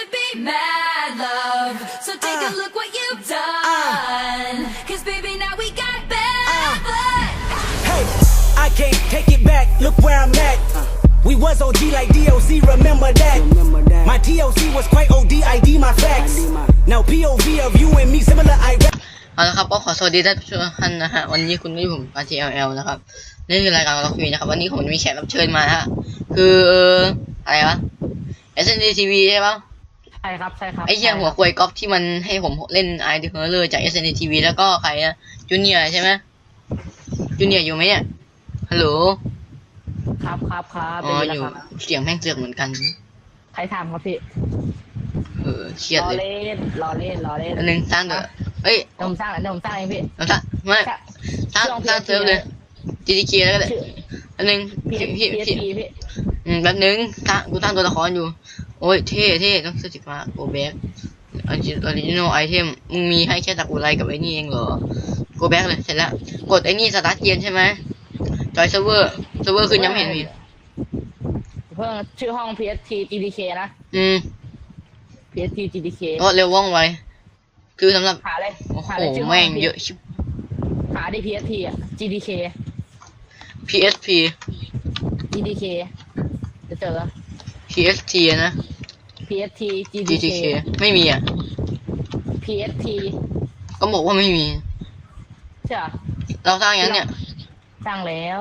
to be mad love. So take a look what you've done. Cause baby, now we got bad blood. Hey, I can't take it back. Look where I'm at. We was OG like DOC, remember that. Remember that. My TOC was quite OD, ID my facts. ID my- Now POV of you and me similar, I rap. เอาละครับก็ขอสวัสดีท่านผู้ชมทุกท่านนะฮะวันนี้คุณก็อยู่ผมปาทีเอลนะครับนี่คือรายการล็อกวีนะครับ วันนี้ผมจะมีแขกรับเชิญมาฮะคืออะไรวะ S N D T V ใช่ปะ ใช่ครับใช่ครับไอ้เหี้ยหัวควยก๊อฟที่มันให้ผมเล่นไอเดอร์เลอร์จาก S N D T V แล้วก็ใครอะจูเนียใช่ไหมจูเนียอยู่ไหมเนี่ยฮัลโหลครับครับครับอ๋อเป็นอไงยู่ครับเสียงแม่งเสือกเหมือนกัน ใครทำครับพี่เออเครียดรอเลยเล่นรอเล่นรอเล่นอันนึงสร้างเถอะเอ้ยเดี๋ยวผมสร้างเดี๋ยวผมสร้างเองพี่เราสร้างไม่สร้างสร้างเซิร์ฟเลย G T K แล้วก็ได้ชื่ออันนึงพี่พี่พี่พี่พี่พี่พี่อืมแป๊บนึงตั้งกูตั้งตัวละครอยู่ โอ้ยเท่เท่ต้องเสื้อสีฟ้าโกแบ็กออริจินอลไอเทมมึงมีให้แค่ตะกุไรกับไอ้นี่เองเหรอโกแบ็กเลยเสร็จแล้วกดไอ้นี่สตาร์ทเกมใช่ไหมจอยเซิร์ฟเวอร์เซิร์ฟเวอร์ขึ้นยังไม่เห็นพี่เพิ่งชื่อห้อง PST GDK นะ อืม PST GDK ก็เร็วว่องไว คือสำหรับหาเลยโอ้โหหาเลยชื่อห้แม่งเยอะชิบหาดิ PST อะ GDK PSP GDK จะเจอ PST นะ PST GDK GTK ไม่มีอะ PST ก็บอกว่าไม่มี ใช่เหรอเราสร้างยังเนี่ยสร้างแล้ว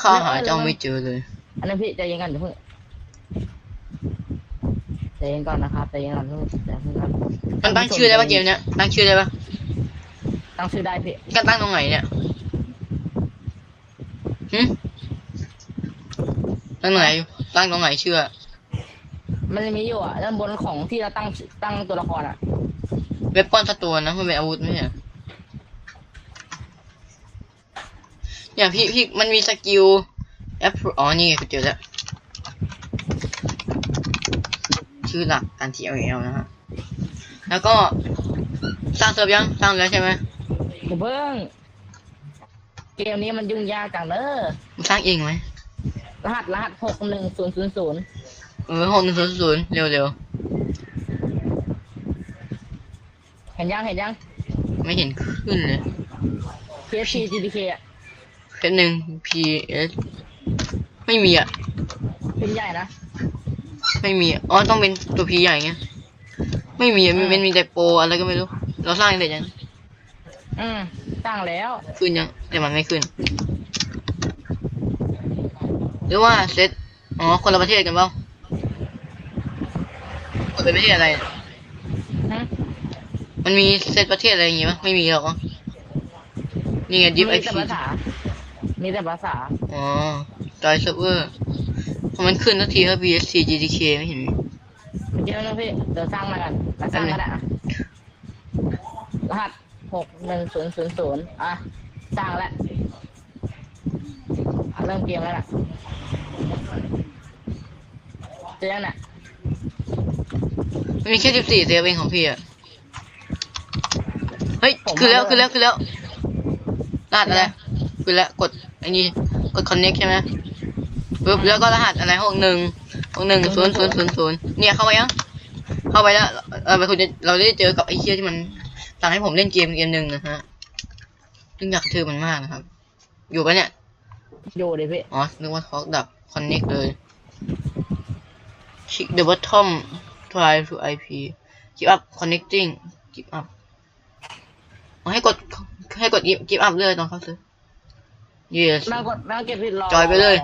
ข้าหาเจ้าไม่เจอเลย อันนั้นพี่ใจเย็นก่อนเดี๋ยวเพิ่งใจเย็นก่อนนะครับใจเย็นก่อนเพิ่งใจเย็นก่อนมันตั้งชื่อได้ปะเกมเนี้ยตั้งชื่อได้ปะตั้งชื่อได้พี่ก็ตั้งตรงไหนเนี่ยหึตั้งตรงไหนอยู่ตั้งตรงไหนเชื่อ มันจะมีอยู่อะด้านบนของที่เราตั้งชื่อตั้งตัวละครอะ เว็บป้อนสตัวนะมันเป็นอาวุธไม่ใช่เหรอเนี่ยพี่พี่มันมีสกิลแอปอ๋อนี่ไงกูเจอแล้วชื่อหลักการ TLL นะฮะ แล้วก็สร้างเซิร์ฟยังสร้างแล้วใช่ไหมเดี๋ยวเพิ่งเกมนี้มันยุ่งยากจังเนอะมึงสร้างเองไหมรหัสรหัสหกหนึ่งศูนย์ศูนย์ศูนย์ เออหกหนึ่งศูนย์ศูนย์เร็วเร็วเห็นยังเห็นยังๆไม่เห็นขึ้นเลย PSC GDK อะแค่หนึ่ง PS ไม่มีอะ เป็นใหญ่นะ ไม่มีอะอ๋อต้องเป็นตัวพีใหญ่ไงไม่มีอะมันมันมีแต่โปรอะไรก็ไม่รู้ เราสร้างแต่ยังอืมตั้งแล้ว ขึ้นยังแต่มันไม่ขึ้น หรือว่าเซตอ๋อคนละประเทศกันเปล่า คนละประเทศอะไรฮะมันมีเซตประเทศอะไรอย่างงี้ปะไม่มีหรอกมั้งนี่ไงดิฟไอมีแต่พีภาษา มีแต่ภาษา อ๋อจอยเซิร์ฟเวอร์พอมันขึ้นทักทีก็ BSC GTK ไม่เห็นมีเดี๋ยวนะพี่ เดี๋ยวสร้างมากันมาสร้างกันอะรหัสหกหนึ่งศูนย์ศูนย์ศูนย์อะ สร้างแล้วอะเริ่มเกมแล้วน่ะเจอยังน่ะ มันมีแค่สิบสี่เซฟเองของพี่อะเฮ้ยคือแล้วคือแล้วคือแล้วรหัสอะไรคือแล้วกดไอ้นี่กด connect ใช่ไหมปึ๊บแล้วก็รหัสอะไรหกหนึ่งหกหนึ่งศูนย์ศูนย์ศูนย์ศูนย์เนี่ยเข้าไปยัง เข้าไปแล้วเออไปคุณจะเราได้เจอกับไอ้เชี่ยที่มันสั่งให้ผมเล่นเกมเกมหนึ่งนะฮะซึ่งอยากเธอมันมากนะครับ อยู่ปะเนี่ยอยู่ดิพี่อ๋อนึกว่าทอกดับ connect เลย Check the bottom try to IP keep up connecting keep up อ๋อให้กดให้กด keep keep up เลยตอนเข้าซื้อ yes แม่งกดแม่งเก็บผิดรอจอยไปเลย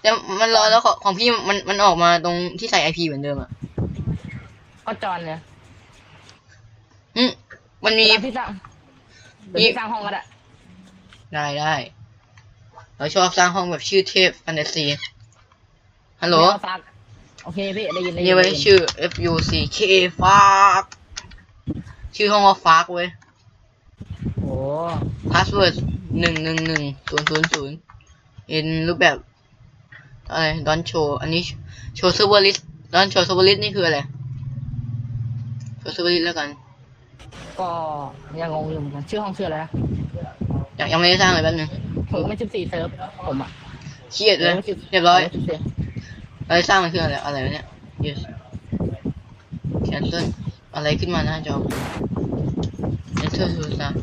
แต่มันรอแล้วของของพี่มันมันออกมาตรงที่ใส่ IP เหมือนเดิมอะก็จอนเนี่ยอืมมันมีเดี๋ยวพี่สร้างเดี๋ยวพี่สร้างห้องก็ได้ได้ได้เราชอบสร้างห้องแบบชื่อเทพแฟนตาซีฮัลโหลเดี๋ยวฝาก โอเคพี่ได้ยินได้ยินี่นไว้ได้ยินชื่อ F U C K ฟากชื่อห้องว่าฟากเว้ย โอ้พาสเวิร์ดหนึ่งหนึ่งหนึ่งศูนย์ศูนย์ศูนย์เป็นรูปแบบอะไรดอนโชว์อันนี้โชว์เซอร์เวอร์ลิสดอนโชว์เซอร์เวอร์ลิสนี่คืออะไรโชว์เซอร์เวอร์ลิสแล้วกันก็ยังงงอยู่เหมือนกันชื่อห้องชื่ออะไรนะยังยังไม่ได้สร้างเลยแป๊บนึงผมก็ไม่สิบสี่เซิร์ฟผมอะเครียดเลย เรียบร้อย ผมไม่14อะ ไรสร้างมันคืออะไรอะไรวะเนี่ย yes cancel อะไรขึ้นมาหน้าจอ enter to start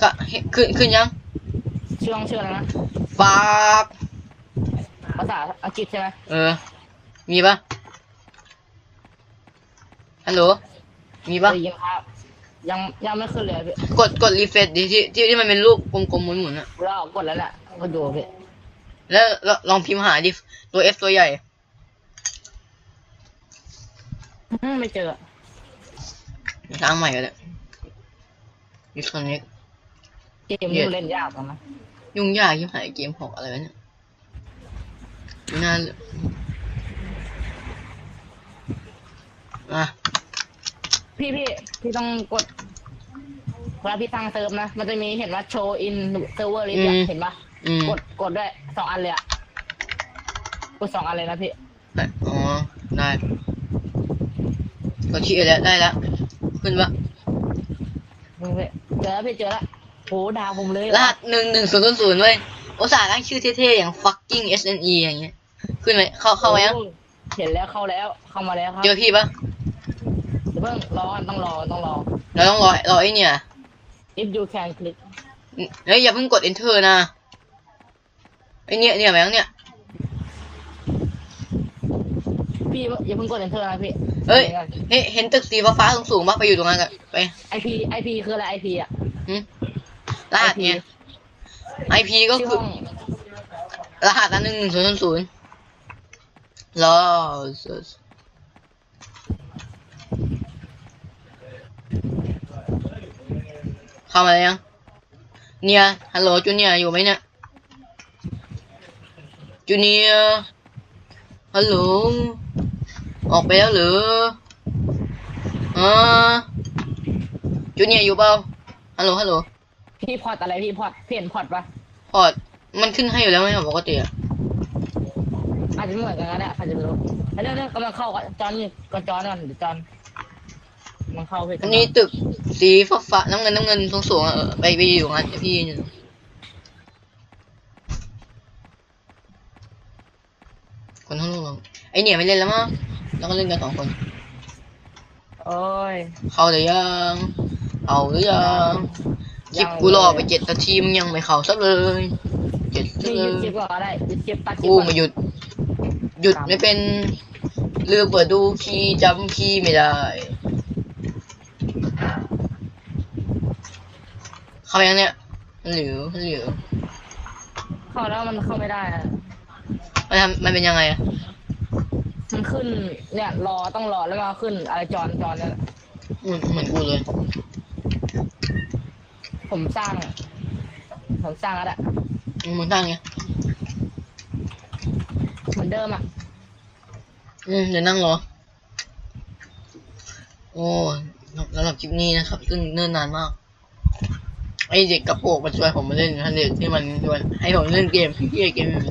ก็เห็นขึ้นขึ้นยังชื่อชื่ออะไรนะปากภาษาอังกฤษใช่ไหมเออ มีปะฮัลโหล มีปะได้ยินครับยังยังไม่ขึ้นเลยพี่กดกดรีเฟรชดิที่ที่ที่มันเป็นรูปกลมๆหมุนๆอะเรากดแล้วแหละก็ดูพี่ แล้วแล้วลองพิมพ์หาดิตัว F ตัวใหญ่อืมไม่เจอสร้างใหม่ก็ได้ disconnect เกมนี้เล่นยากจังนะยุ่งยากยิ่งหายเกมหกอะไรวะเนี่ยน่าอะพี่พี่พี่ต้องกดเวลาพี่ตั้งเซิร์ฟนะ มันจะมีเห็นว่าโชว์อินเซิร์ฟเวอร์ลิสเห็นปะ อืมกดกดด้วยสองอันเลยอะกดสองอันเลยนะพี่อ๋อได้ก็ชี้แล้วได้แล้วขึ้นปะนี่พี่เจอแล้วพี่เจอแล้วโหดาวผมเลยรหัสหนึ่งหนึ่งศูนย์ศูนย์ศูนย์เว้ยอุตส่าห์ตั้งชื่อเท่ๆอย่าง fucking SNE อย่างเงี้ย ขึ้นไหมเข้าเข้าไหมยังเห็นแล้วเข้าแล้วเข้ามาแล้วครับเจอพี่ปะเดี๋ยวเพิ่งรอต้องรอต้องรอ เราต้องรอรอไอ้เนี่ย if you can click เฮ้ยอย่าเพิ่งกด enter นะ ไอ้เนี่ยเนี่ยแบงค์เนี่ย พี่อย่าเพิ่งกด enter นะพี่เฮ้ยเฮ้ยเห็นตึกสีฟ้าๆสูงๆปะไปอยู่ตรงนั้นกันไปไอพีไอพีคืออะไรไอพีอะหึรหัสเนี่ย IP ก็ชื่อคือห้องรหัสอันหนึ่งหนึ่งศูนย์ศูนย์ศูนย์รอเข้ามาแล้วยัง เนี่ยฮัลโหลจูเนียร์อยู่ไหมเนี่ย จูเนียร์ฮัลโหลออกไปแล้วเหรออ่าจูเนียร์อยู่เปล่าฮัลโหลฮัลโหลพี่พอดอะไรพี่พอดเปลี่ยนพอดปะพอร์ตมันขึ้นให้อยู่แล้วไหมครับปกติอะอาจจะไม่เหมือนกันก็ได้ใครจะไปรู้แล้วเรื่องกำลังเข้ากับจอนนี่ก็จอนก่อนเดี๋ยวจอนมันเข้าไปอันนี้ตึกสีฟ้าฟ้าๆน้ำเงินน้ำเงินสูงสูงๆอะเออไปไปอยู่งั้นเดี๋ยวพี่ยืนอยู่ คนทั้งโลกไอเนี่ยไม่เล่นแล้วมั้งแล้วก็เล่นกันสองคน โอ้ย เข้าหรือยังเอาหรือยังคลิปกูรอไปเจ็ดนาทีมึงยังไม่เข้าสักเลยเจ็ดสักนี่เลยึดยคลิปก็ได้ยึดคลิปตัดคลิปกูก่อนมาหยุด หยุดไม่เป็นลืมเปิดดูคีย์จำคีย์ไม่ได้ เข้าไปยังเนี่ยหรือหรือเข้าแล้วมันเข้าไม่ได้อะ มันทำมันเป็นยังไงอะมันขึ้น เนี่ยรอต้องรอแล้วมาขึ้นอะไรจอนจอนเนี่ยเหมือนเหมือนกูเลย ผมสร้าง ผมสร้างแล้วแหละมึงตั้งไงเหมือนเดิมอะอืมเดี๋ยวนั่งรอ โอ้สำหรับคลิปนี้นะครับ ซึ่งเนิ่นนานมาก ไอเด็กกระโปรงมาช่วยผมมาเล่นนะเด็กที่มันชวนให้ผมเล่นเกมพี่เกมมัน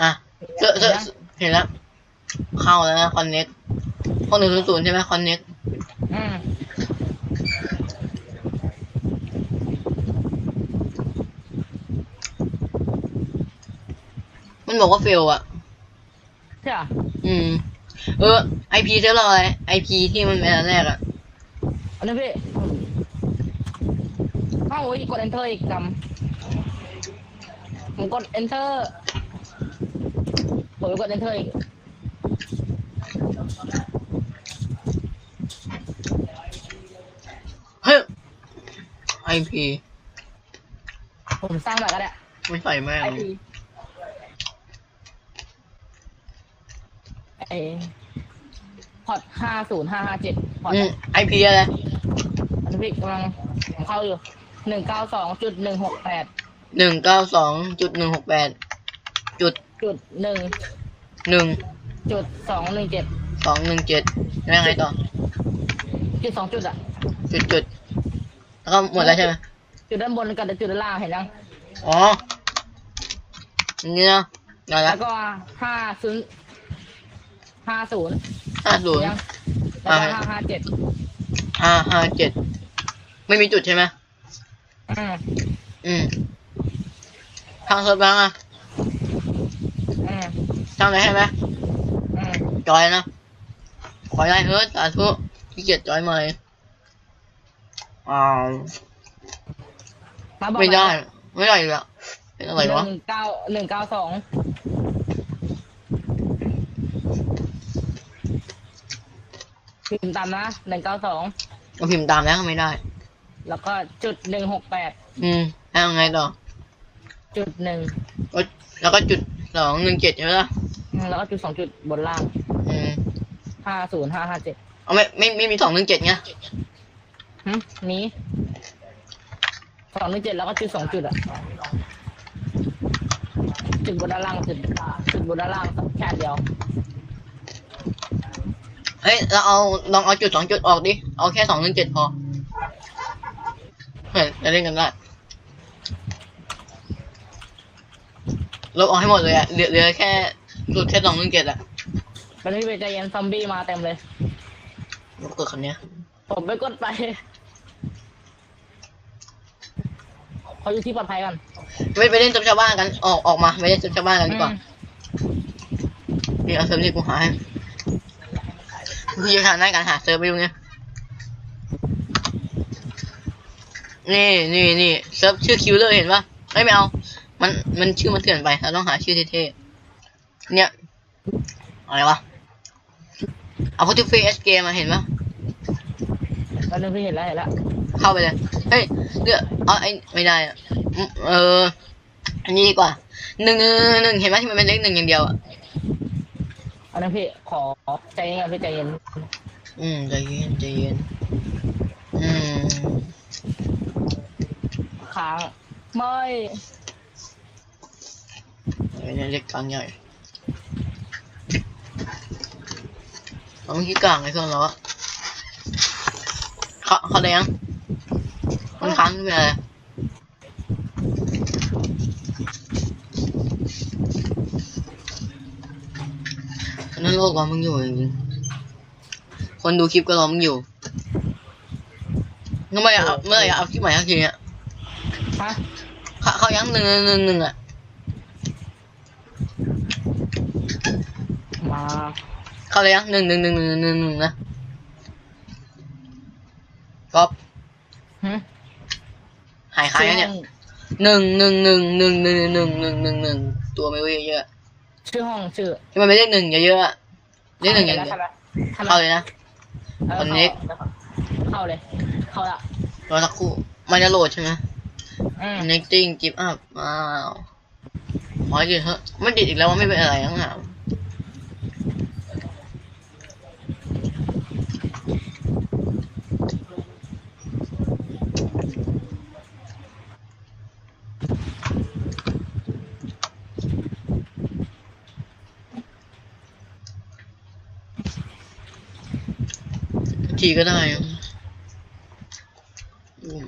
อะ เจอเจอเห็นแล้ว เข้าแล้วนะคอนเน็กห้องหนึ่งศูนย์ศูนย์ใช่ไหมคอนเน็กอืมมันบอกว่าเฟลอะใช่ปะอืม เออไอพีเจ้าเราอะไรไอพีที่มันเป็นอันแรกอะอันนี้พี่เอ้าโอ้ยกด enter อีกจำผมกด enter ผมกด enter อีกเฮ้ยไอพีผมสร้างใหม่ก็ได้ไม่ใส่แม่งไอพีไอพอดห้าศูนย์ห้าห้าเจ็ดพอดอืมไอพีอะไรอันนี้พี่กำลังผมเข้าอยู่หนึ่งเก้าสองจุดหนึ่งหกแปดหนึ่งเก้าสองจุดหนึ่งหกแปดจุด จุดหนึ่งหนึ่งจุดสองหนึ่งเจ็ดสองหนึ่งเจ็ดแล้วยังไงต่อ จุดสองจุดอะจุดจุดแล้วก็หมดแล้วใช่ไหมจุดด้านบนกับจุดด้านล่างเห็นยังอ๋ออันนี้นะได้แล้แล้ววก็ห้าศูนย์ห้าศูนย์ห้าศูนย์ยังแล้วก็อ่าห้าห้าเจ็ดห้าห้าเจ็ดไม่มีจุดใช่ไหมอืมอืมทางเซิร์ฟบ้างอะ อืมทางไหนใช่ไหมจอยนะ ขอได้เฮ้ยสาธุขี้เกียจจอยใหม่อ้าวมาบอกไม่ได้ ไม่ได้อีกแล้วเป็นอะไรวะหนึ่งเก้าหนึ่งเก้าสองพิมพ์ตามนะหนึ่งเก้าสองก็พิมพ์ตามแล้วก็ไม่ได้ แล้วก็จุดหนึ่งหกแปดอืมแล้วยังไงต่อ จุดหนึ่งก็แล้วก็จุดสองหนึ่งเจ็ดใช่ไหมล่ะ แล้วก็จุดสองจุดบนล่างอืมห้าศูนย์ห้าห้าเจ็ดเอาไม่ไม่ไม่มีสองหนึ่งเจ็ดไงนี้สองหนึ่งเจ็ดแล้วก็จุดสองจุดอะจุดบนด้านล่างจุดจุดบนด้านล่างแค่อันเดียว เฮ้ยเราเอาลองเอาจุดสองจุดออกดิเอาแค่สองหนึ่งเจ็ดพอเฮ้ยจะเล่นกันได้ลบออกให้หมดเลยอะเหลือเหลือแค่ จุดแค่สองหนึ่งเจ็ดอะตอนนี้เวใจเย็นซอมบี้มาเต็มเลยลบกดคันเนี้ยผมไปกดไปเขาอยู่ที่ปลอดภัยกันไปไปเล่นจบชาวบ้านกัน ออกออกมาไปเล่นจบชาวบ้านกันดีกว่านี่เอาเซิร์ฟนี่กูหาให้คืออยู่ทางด้านการหาเซิร์ฟไปดูเนี่ยนี่นี่นี่เซิร์ฟชื่อคิวเลอร์เห็นปะเอ้ยไม่เอา มันมันชื่อมันเถื่อนไปเราต้องหาชื่อเท่ๆ เนี่ยอะไรวะเอาพูดถึงเฟสเกมมาเห็นปะตอนนี้พี่เห็นแล้วเห็นแล้วเข้าไปเลย เฮ้ยเลือกเอาไอ้ไม่ได้อะอืมเออ อันนี้ดีกว่าหนึ่งหนึ่งหนึ่งเห็นไหมที่มันเป็นเลขหนึ่งอย่างเดียวอะอันนั้นพี่ขอใจเย็นครับพี่ใจเย็น อืมใจเย็นใจเย็น อืมค้างไม่อันนี้เล็กกลางใหญ่ เอาเมื่อกี้กลางไอ้เครื่องเราอะเขาเขาได้ยังมันค้างเป็นอะไรนั่นโลกรอมึงอยู่จริงๆคนดูคลิปก็รอมึงอยู่เมื่อไหร่เอาเมื่อไหร่เอาคลิปใหม่สักทีเนี่ยฮะ เขาเขายังหนึ่งหนึ่งหนึ่งอะ มา เขาเลยยังหนึ่งหนึ่งหนึ่งหนึ่งหนึ่งหนึ่งนะก๊อปหึหายขายแล้วเนี่ยหนึ่งหนึ่งหนึ่งหนึ่งหนึ่งหนึ่งหนึ่งหนึ่งหนึ่งตัวไม่รู้เยอะชื่อห้องชื่อๆที่มันไม่เลขหนึ่งเยอะๆอะเลขหนึ่งอย่างเดียวทำไมเข้าเลยนะเออวันนี้เข้าเลย เข้าละรอสักครู่มันจะโหลดใช่ไหมอืม connecting keep up ว้าวขอให้ดิเถอะไม่ดิดอีกแล้วว่าไม่เป็นอะไรทั้งหา ทีก็ได้อืม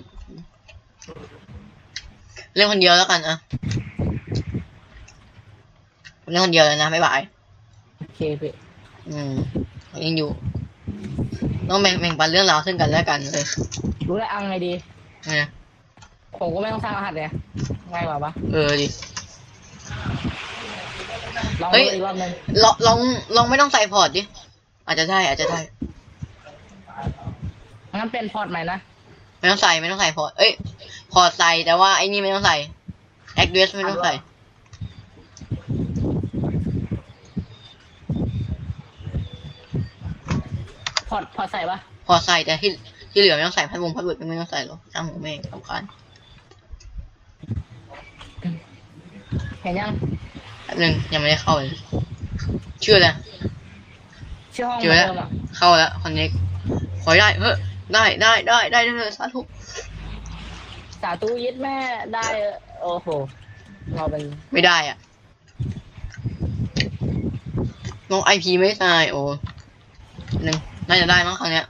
เล่นคนเดียวแล้วกันอะเล่นคนเดียวเลยนะบ๊ายบายโอเคพี่อืมยังอยู่ ต้องแบ่งแบ่งปันเรื่องราวซึ่งกันและกันเลย รู้แล้วเอาไงดีนะผมก็ไม่ต้องสร้างรหัสเลยง่ายกว่าปะเออดิลองเฮ้ยดูอีกรอบหนึงลองลองลองไม่ต้องใส่พอร์ตดิอาจจะได้อาจจะได้ งั้นเป็นพอร์ตใหม่นะไม่ต้องใส่ไม่ต้องใส่พอร์ตเอ้ยพอร์ตใส่แต่ว่าไอ้นี่ไม่ต้องใส่แอคเดสไม่ต้องใส่พอร์ตพอร์ตใส่ปะพอร์ตใส่แต่ที่ที่เหลือไม่ต้องใส่พัดวงพัดเวิร์ดไม่ต้องใส่หรอกช่างหัวแม่งสำคัญเห็นยังแป๊บนึงยังไม่ได้เข้าเลยชื่ออะไรชื่อห้องเจอแล้วหมืนดิมะเข้าแล้วคอนเน็กขอได้เฮ้ย ได้ได้ได้ได้ได้เลยสาธุสาธุยึดแม่ได้โอ้โหเราเป็นไม่ได้อะลงไอพีไม่ได้โอ้หนึ่งน่าจะได้มั้งครั้งเนี้ย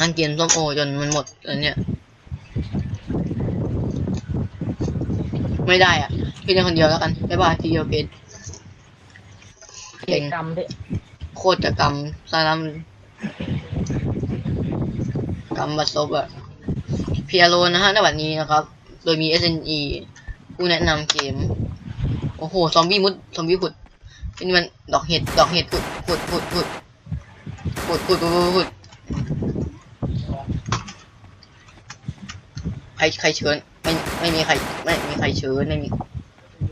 นั่งกินส้มโอจนมันหมดอันเนี้ยไม่ได้อะพี่เล่นคนเดียวแล้วกันบ๊ายบายพี่โยเกนเกียรติกรรมที่โคตรจะกรรมสารัม กรรมบัดซบอะเพียโลนะฮะในวันนี้นะครับ โดยมี SNE ผู้แนะนำเกม โอ้โห ซอมบี้มุด ซอมบี้ผุดนี่มันดอกเห็ด ดอกเห็ดผุดผุดผุดผุดผุดผุดผุดผุดใครใครเชิญ ไม่ไม่มีใคร ไม่มีใครเชิญ ไม่มี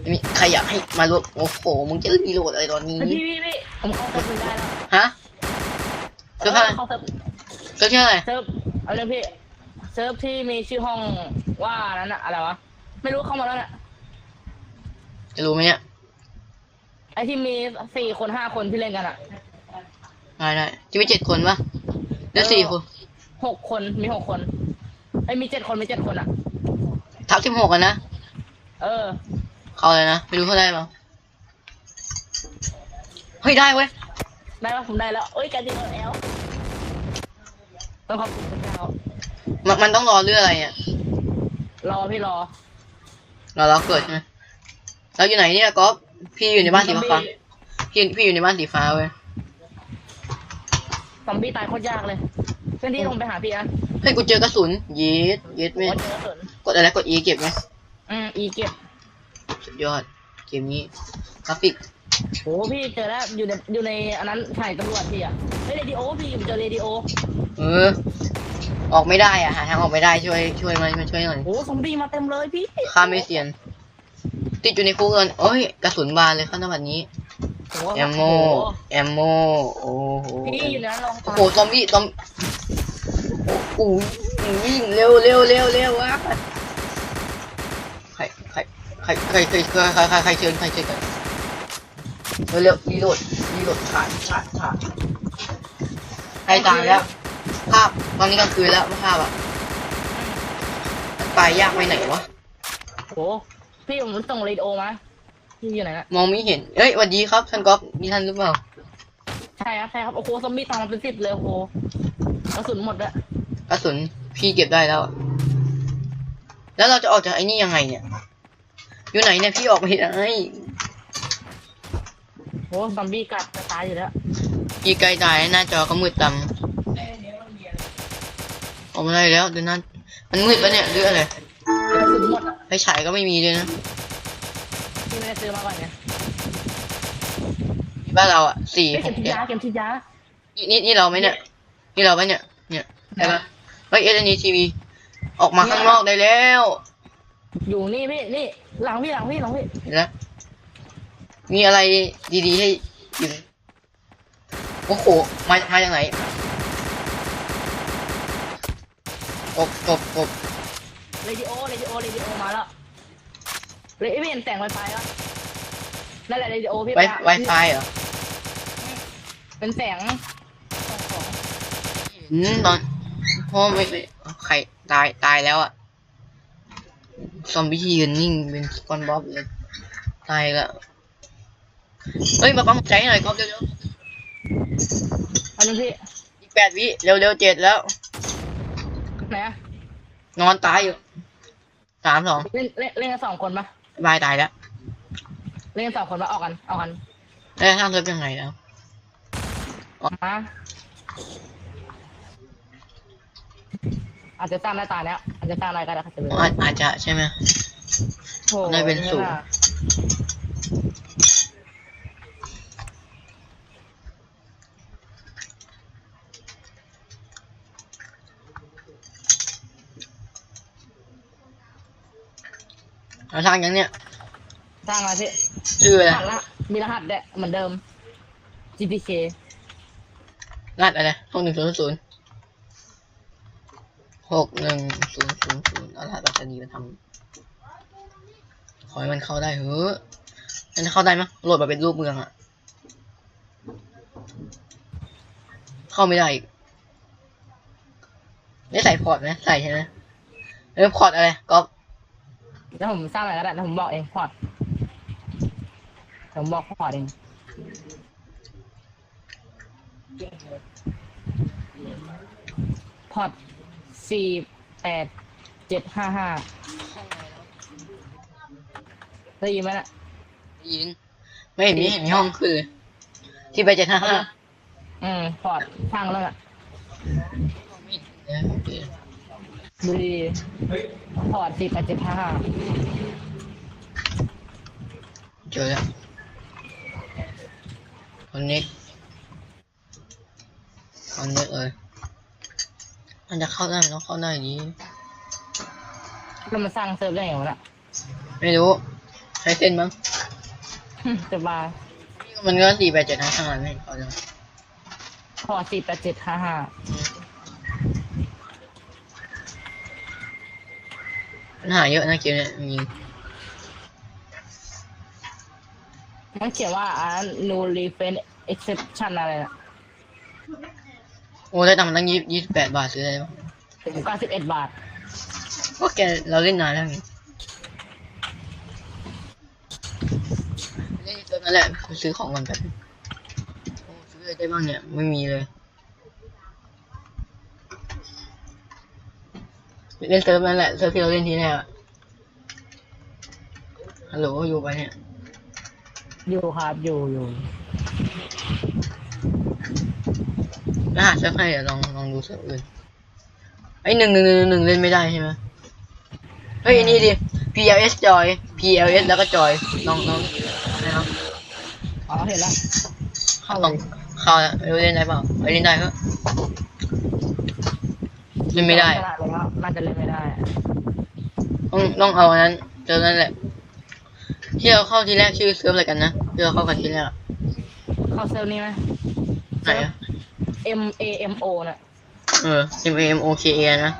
ไม่มีใครอยากให้มารวมโอ้โห มึงจะรีโหลดอะไรตอนนี้เฮ้ยพี่พี่พี่ผมเข้าเซิร์ฟคุณได้แล้ว ฮะ เซิร์ฟอะไรเข้าเซิร์ฟเซิร์ฟชื่ออะไรเซิร์ฟเอาเลยพี่เซิร์ฟที่มีชื่อห้องว่านั้นอะอะไรวะไม่รู้เข้ามาแล้วน่ะจะรู้ไหมเนี่ยไอที่มีสี่คนห้าคนที่เล่นกันอะได้ได้จะมีเจ็ดคนปะเดี๋ยวสี่คนหกคนมีหกคนไอยมีเจ็ดคนมีเจ็ดคนอะทับสิบหกกันนะเออ เขาเลยนะไม่รู้เขาได้เปล่าเฮ้ยได้เว้ยได้ปะผมได้แล้วเอ้ยการจิโอแอล ต้องขอบคุณพระเจ้ามันมันต้องรอเรื่องอะไรเนี่ยรอพี่รอรอเราเกิดใช่ไหมเราอยู่ไหนเนี่ยก๊อฟพี่อยู่ในบ้านสีฟ้าพี่พี่อยู่ในบ้านสีฟ้าเว้ยซอมบี้ตายโคตรยากเลยเพื่อนที่ลงไปหาพี่อะเฮ้ยกูเจอกระสุนเย็ดเย็ดโอ้ไม่เจอกระสุนกดอะไรกด E เก็บไหมอืมอีเก็บสุดยอดเกมนี้กราฟิก โอ้พี่เจอแล้วอยู่ในอยู่ในอันนั้นถ่ายตำรวจพี่อะเฮ้ยเรดิโอพี่ผมเจอเรดิโอเออ ออกไม่ได้อะหาทางออกไม่ได้ช่วยช่วยมามาช่วยหน่อยโอ้ซอมบี้มาเต็มเลยพี่ข้ามไม่เซียน ติดอยู่ในคุกเลยโอ้ยกระสุนบานเลยข้างหน้าแบบนี้โอ้โหแอมโมแอมโมโอ้โหพี่อยู่ในนั้นลองโอ้โหซอมบี้ซอมโอ้โหวิ่งเร็วเร็วเร็วเร็ววะใครใครใครใครใครใครใครใครใครเชิญใครเชิญกัน เร็วเร็วรีโหลดรีโหลดขาดขาดขาดใครตายแล้ว ภาพตอนนี้กลางคืนแล้วภาพอะตายยากไปไหนวะโอ้พี่ผมส่งเรดิโอมาพี่อยู่ไหนนะมองไม่เห็นเอ้ยสวัสดีครับท่านก๊อฟมีท่านหรือเปล่า ใช่ครับใช่ครับโอ้โหซอมบี้ตามมาเป็นสิบเลยโอ้โหกระสุนหมดแล้วกระสุนพี่เก็บได้แล้วอะแล้วเราจะออกจากไอ้นี่ยังไงเนี่ย อยู่ไหนเนี่ยพี่ออกไปไหน โอ้ซอมบี้กัดจะตายอยู่แล้วพี่ไกลตายหน้าจอก็มืดดำออกมาได้แล้วดูนั่นมันมืดปะเนี่ยหรืออะไรกระสุนหมดอะไฟฉายก็ไม่มีเลยนะพี่ไม่ได้ซื้อมาก่อนไงที่บ้านเราอะสี่เฮ้ยหเข็มกฉีดเจ็ดยาเข็มฉีดยานี่นี่นี่เราไหมเนี่ย นี่เราไหมเนี่ย เนี่ยใช่ปะเฮ้ยเอสเอ็นทีวีออกมาข้างนอกได้แล้วอยู่นี่พี่นี่หลังพี่หลังพี่หลังพี่ เห็นแล้ว มีอะไรดีๆให้อยู่โอ้โหมามาจากไหนกบกบกบเรดิโอเรดิโอเรดิโอมาแล้วเรดิโอเห็นแสงไวไฟแล้วนั่นแหละเรดิโอพี่ไวปะไวไฟเหรอเป็นแสงอืมตอนพ่อไม่ไม่ใครตายตายแล้วอะซอมบี้ยืนนิ่งเป็นสปอนบ๊อบเลยตายแล้ว เฮ้ยมาปั๊มหัวใจหน่อยครับเร็วอันนึงพี่ๆอีกแปดวิเร็วเร็วๆเจ็ดแล้ว ไหนอะนอนตายอยู่สามสองเล่นเล่นเล่นกันสองคนปะบายตายแล้วเล่นกันสองคนปะออกกันออกกันแล้วทางเซิร์ฟยังไงแล้ว มาอาจจะสร้างได้ตาเนี้ยอาจจะสร้างอะไรก็ได้ค่ะจะเป็นอาจอาจจะใช่ไหม โอ้ได้เป็นศูนย์เสร้างยังเนี่ย สร้างอะไรพี่ชื่ออะไรรหัสละมีรหัสด้วยเหมือนเดิม GPK รหัสอะไรหกหนึ่งศูนย์ศูนย์หกหนึ่งศูนย์ศูนย์ศูนย์เอารหัสปัตตานีมาทำขอให้มันเข้าได้เฮ้ยมันจะเข้าได้มั้ยโหลดมาเป็นรูปเมืองอะเข้าไม่ได้อีกได้ใส่พอร์ตไหมใส่ใช่ไหมเออพอร์ตอะไรก๊อฟ แล้วผมสร้างอะไรก็ได้แล้วผมบอกเองพอร์ตผมบอกพอร์ตเองพอร์ตสี่แปดเจ็ดห้าห้าได้ยินไหมนะได้ยิน ไม่เห็นมีเห็นมีห้องขึ้นเลยที่ไปเจ็ดห้าห้าอืมพอร์ตสร้างแล้วอะโอเค ดูดีพอร์ตสี่แปดเจ็ดห้าห้าเจอแล้วอนเน็กคอนเน็กเลยมันจะเข้าได้ไหมต้องเข้าได้ดีแล้วมันสร้างเซิร์ฟได้ไงวะน่ะไม่รู้ ใช้เส้นมั้งจะมามันก็สี่แปดเจ็ดห้าห้าไม่เห็นเขาเลยพอสี่แปดเจ็ดห้าห้า ปัญหาเยอะนะเกมเนี่ยจริงมันเขียนว่าอ่า no refund exception อะไรนะโอ้ได้ตังค์มาตั้งยี่ยี่สิบแปดบาทซื้อได้ปะถึงเก้าสิบเอ็ดบาท ก็แกเราเล่นนานแล้วไงเล่นเติมนั่นแหละไปซื้อของก่อนแป๊บนึงโอ้ซื้ออะไรได้บ้างเนี่ยไม่มีเลย เล่นเซิร์ฟนั่นแหละเซิร์ฟที่เราเล่นทีแรกอะฮัลโหลอยู่ปะเนี่ย อยู่ครับอยู่อยู่รหัสเซิร์ฟให้เดี๋ยวลองลองดูเซิร์ฟอื่นไอ้หนึ่งหนึ่งหนึ่งหนึ่งเล่นไม่ได้ใช่ไหมเฮ้ยอันนี่ดิ PLS จอย PLS แล้วก็จอยลองลองนะครับอ๋อเห็นแล้วเข้าลองเข้าแล้วไม่รู้เล่นได้เปล่าไปเล่นได้ก็ เล่นไม่ได้น่าจะเล่นไม่ได้ต้องต้องเอาอันนั้นเจอนั่นแหละ ที่เราเข้าทีแรกชื่อเซิร์ฟอะไรกันนะที่เราเข้ากันทีแรกอะเข้าเซิร์ฟนี้ไหม ไหนอะ M A M O น่ะเออ M A M O K A นะ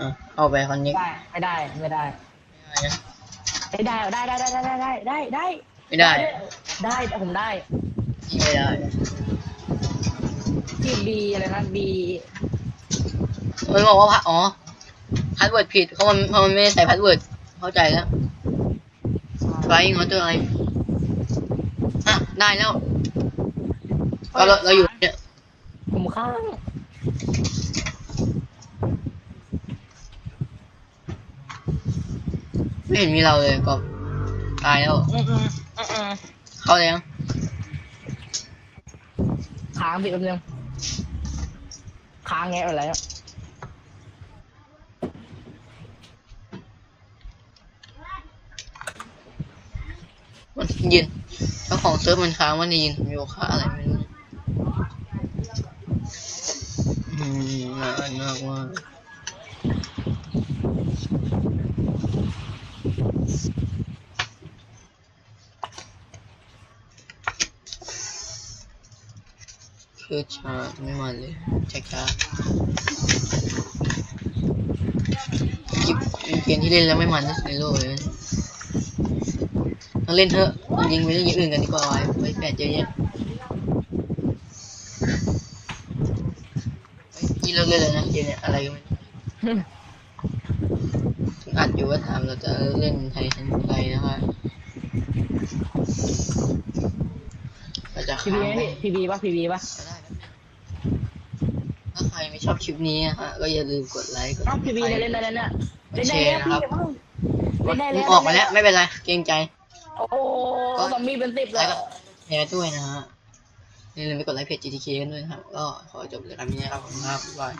อะเข้าไปคอนเน็กได้ไม่ได้ไม่ได้ไม่ได้ได้ได้ได้ได้ได้ได้ได้ไม่ได้ได้ได้ผมได้ ไม่ได้ ที่ B อะไรนะ B มันบอกว่าพะอ๋อพาสเวิร์ดผิดเพราะมันเพราะมันไม่ได้ใส่พาสเวิร์ดเข้าใจแล้วไฟงอเตอร์อะไรอะได้แล้วเราเราเราอยู่เนี่ยผมข้างไม่เห็นมีเราเลยก็ตายแล้วอืมอืมอืมอืมเข้าเลยยังค้างสิแป๊บนึงค้างไงอะไรอะ ยืนเจ้าของเซิร์ฟมันค้างมันจะยืนทำโยคะอะไรไม่รู้อืมน่าอ่านมากว่าคือชาไม่มันเลยช้าช้าๆกิบเป็นเกมที่เล่นแล้วไม่มันที่สุดในโลกเลย เราเล่นเถอะยิงไปเล่นอย่างอื่นกันดีกว่าไว้แปดเยอะแยะเฮ้ยนี่เราเล่นเลยนะเกมเนี่ยอะไรก็ไม่รู้ถึงอัดอยู่ว่าถามเราจะเล่นไทยทันไทยนะคะเราจะพีค้าบีงไหมไว้พีบีป่ะพีบีป่ะก็ได้ครับถ้าใครไม่ชอบคลิปนี้นะฮะก็อย่าลืมกดไลค์กดอ้าวพีบีไลเล่นค์ได้แล้วเนี่ยเล่นแชได้ร์แล้วนะครับพี่เล่นได้มึแล้งวออกมาแล้วไม่เป็นไรเกรงใจ โอ้โหซอมบี้เป็นสิบไลเลยค์ก็แชร์ด้วยนะฮะอย่าลืมไปกดไลค์เพจ GTK กันด้วยนะครับ ก็ขอจบเลยครับนี้นะครับผมครับบ๊ายบาย